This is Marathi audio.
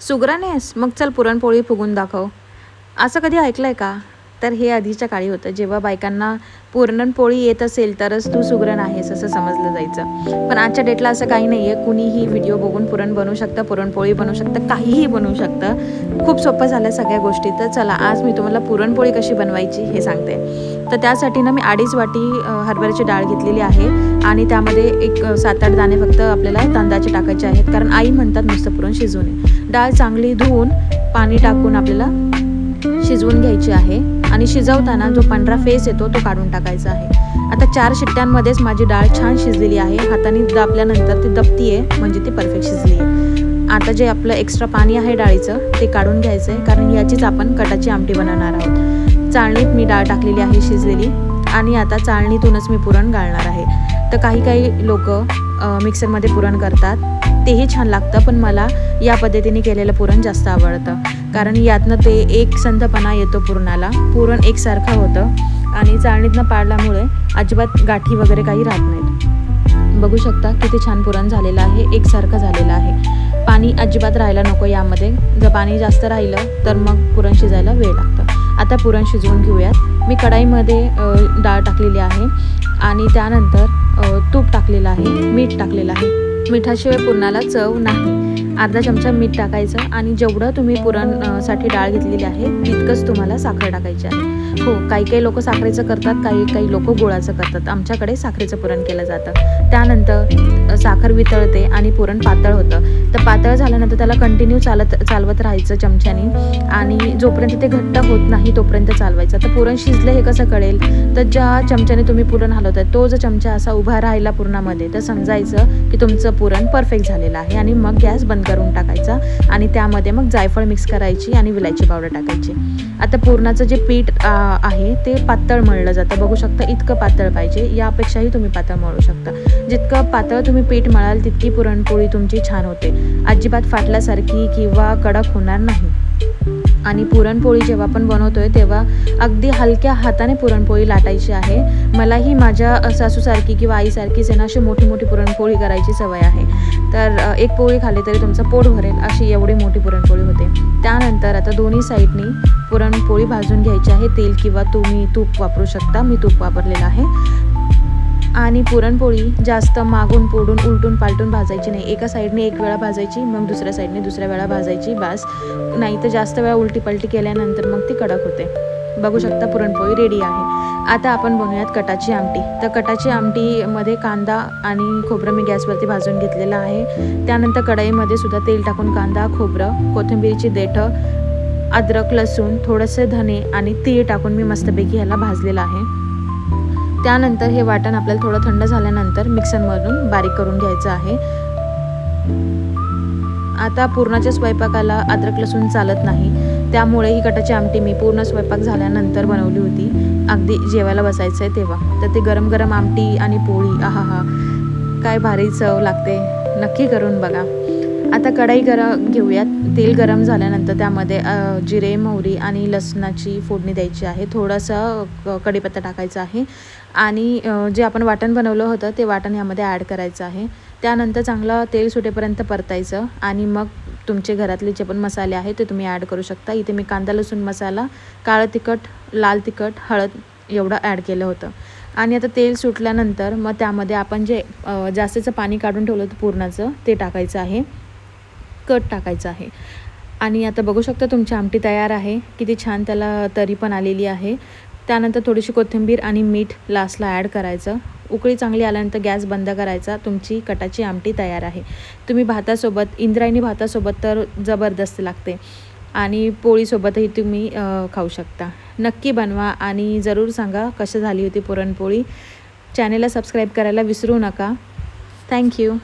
सुगरण आहेस मग चल पुरणपोळी फुगून दाखव. असं कधी ऐकलं आहे का? तर हे आधीच्या काळी होतं. जेव्हा बायकांना पुरणपोळी येत असेल तरच तू सुगरण आहेस असं समजलं जायचं. पण आजच्या डेटला असं काही नाही आहे कुणीही व्हिडिओ बघून पुरण बनवू शकतं पुरणपोळी बनवू शकतं काहीही बनवू शकतं. खूप सोपं झालं सगळ्या गोष्टी. तर चला आज मी तुम्हाला पुरणपोळी कशी बनवायची हे सांगते. तर त्यासाठी ना मी अडीच वाटी हरभऱ्याची डाळ घेतलेली आहे. आणि त्यामध्ये एक सात आठ दाणे फक्त आपल्याला तांदळाचे टाकायचे आहेत. कारण आई म्हणतात नुसतं पुरण शिजवून नये. डाळ चांगली धुवून पाणी टाकून आपल्याला शिजवून घ्यायची आहे. आणि शिजवताना जो पांढरा फेस येतो तो काढून टाकायचा आहे. आता चार शिट्ट्यांमध्येच माझी डाळ छान शिजलेली आहे. हाताने दाबल्यानंतर ती दबती आहे म्हणजे ती परफेक्ट शिजली आहे आता जे आपलं एक्स्ट्रा पाणी आहे डाळीचं ते काढून घ्यायचं आहे कारण याचीच आपण कटाची आमटी बनवणार आहोत. चाळणीत मी डाळ टाकलेली आहे शिजलेली. आणि आता चाळणीतूनच मी पुरण गाळणार आहे. तर काही काही लोक मिक्सरमध्ये पुरण करतात. तेही छान लागतं पण मला या पद्धतीने केलेलं पुरण जास्त आवडतं. कारण यातनं ते एक संथपणा येतो पुरणाला. पुरण एकसारखं होतं आणि चाळणीतनं पाडल्यामुळे अजिबात गाठी वगैरे काही राहत नाहीत. बघू शकता किती छान पुरण झालेलं आहे एकसारखं झालेलं आहे. पाणी अजिबात राहायला नको यामध्ये. जर पाणी जास्त राहिलं तर मग पुरण शिजायला वेळ लागतं. आता पुरण शिजवून घेऊयात. मी कढाईमध्ये डाळ टाकलेली आहे आणि त्यानंतर तूप टाकलेलं आहे मीठ टाकलेलं आहे. मिठाशिवाय पुरणाला चव नाही. अर्धा चमचा मीठ टाकायचं आणि जेवढं तुम्ही पुरणसाठी डाळ घेतलेली आहे तितकंच तुम्हाला साखर टाकायची आहे. हो काही काही लोक साखरेचं करतात काही काही लोक गुळाचं करतात. आमच्याकडे साखरेचं पुरण केलं जातं. त्यानंतर साखर वितळते आणि पुरण पातळ होतं. तर पातळ झाल्यानंतर त्याला कंटिन्यू चालत चालवत राहायचं चमच्याने. आणि जोपर्यंत ते घट्ट होत नाही तोपर्यंत चालवायचं. तर पुरण शिजलं हे कसं कळेल? तर ज्या चमच्याने तुम्ही पुरण हलवताय तो जो चमचा असा उभा राहिला पुरणामध्ये तर समजायचं की तुमचं पुरण परफेक्ट झालेलं आहे आणि मग गॅस बंद करून टाकायचा आणि त्यामध्ये मग जायफळ मिक्स करायची आणि विलायची पावडर टाकायची. आता पुरणाचं जे पीठ आहे ते पातळ मळलं जातं. बघू शकता इतकं पातळ पाहिजे. यापेक्षाही तुम्ही पातळ मळू शकता. जितकं पातळ तुम्ही पीठ मळाल तितकी पुरणपोळी तुमची छान होते. अजिबात फाटल्यासारखी किंवा कडक होणार नाही. आणि पुरणपोळी जेव्हा आपण बनवतोय तेव्हा अगदी हलक्या हाताने पुरणपोळी लाटायची आहे. मलाही माझ्या सासूसारखी किंवा आईसारखीच आहे ना अशी मोठी मोठी पुरणपोळी करायची सवय आहे. तर एक पोळी खाल्ली तरी तुमचं पोट भरेल अशी एवढी मोठी पुरणपोळी होते. त्यानंतर आता दोन्ही साईडनी पुरणपोळी भाजून घ्यायची आहे. तेल किंवा तुम्ही तूप वापरू शकता. मी तूप वापरलेलं आहे. आणि पुरणपोळी जास्त मागून पोडून उलटून पालटून भाजायची नाही. एका साईडने एक वेळा भाजायची मग दुसऱ्या साईडने दुसऱ्या वेळा भाजायची बास. नाही तर जास्त वेळा उलटी पलटी केल्यानंतर मग ती कडक होते. बघू शकता पुरणपोळी रेडी आहे. आता आपण बनवूयात कटाची आमटी. तर कटाची आमटीमध्ये कांदा आणि खोबरं मी गॅसवरती भाजून घेतलेलं आहे. त्यानंतर कढईमध्ये सुद्धा तेल टाकून कांदा खोबरं कोथिंबीरची देठं अद्रक लसूण थोडंसं धने आणि तीळ टाकून मी मस्तपैकी ह्याला भाजलेलं आहे. त्यानंतर हे वाटण आपल्याला थोडं थंड झाल्यानंतर मिक्सरमधून बारीक करून घ्यायचं आहे. आता पूर्णाच्या स्वयंपाकाला अद्रक लसूण चालत नाही. त्यामुळे ही कटाची आमटी मी पूर्ण स्वयंपाक झाल्यानंतर बनवली होती. अगदी जेवायला बसायचं आहे तेव्हा. तर ते गरम गरम आमटी आणि पोळी आहा हा काय भारी चव लागते. नक्की करून बघा. आता कढाई गरम घेऊयात. तेल गरम झाल्यानंतर त्यामध्ये जिरे मोहरी आणि लसणाची फोडणी द्यायची आहे. थोडंसं क- कढीपत्ता टाकायचा आहे. आणि जे आपण वाटण बनवलं होतं ते वाटण ह्यामध्ये ॲड करायचं आहे. त्यानंतर चांगलं तेल सुटेपर्यंत परतायचं आणि मग तुमचे घरातले जे पण मसाले आहेत ते तुम्ही ॲड करू शकता. इथे मी कांदा लसूण मसाला काळं तिखट लाल तिखट हळद एवढं ॲड केलं होतं. आणि आता तेल सुटल्यानंतर मग त्यामध्ये आपण जे जास्तीचं पाणी काढून ठेवलं होतं पूर्णाचं ते टाकायचं आहे. कट टाकायचं आहे. आणि आता बघू शकता तुमची आमटी तयार आहे. किती छान त्याला तरी पण आलेली आहे. त्यानंतर थोडीशी कोथिंबीर आणि मीठ लास्टला ॲड करायचं. उकळी चांगली आल्यानंतर गॅस बंद करायचा. तुमची कटाची आमटी तयार आहे. तुम्ही भातासोबत इंद्रायणी भातासोबत तर जबरदस्त लागते. आणि पोळीसोबतही तुम्ही खाऊ शकता. नक्की बनवा आणि जरूर सांगा कशी झाली होती पुरणपोळी. चॅनेलला सबस्क्राईब करायला विसरू नका. थँक्यू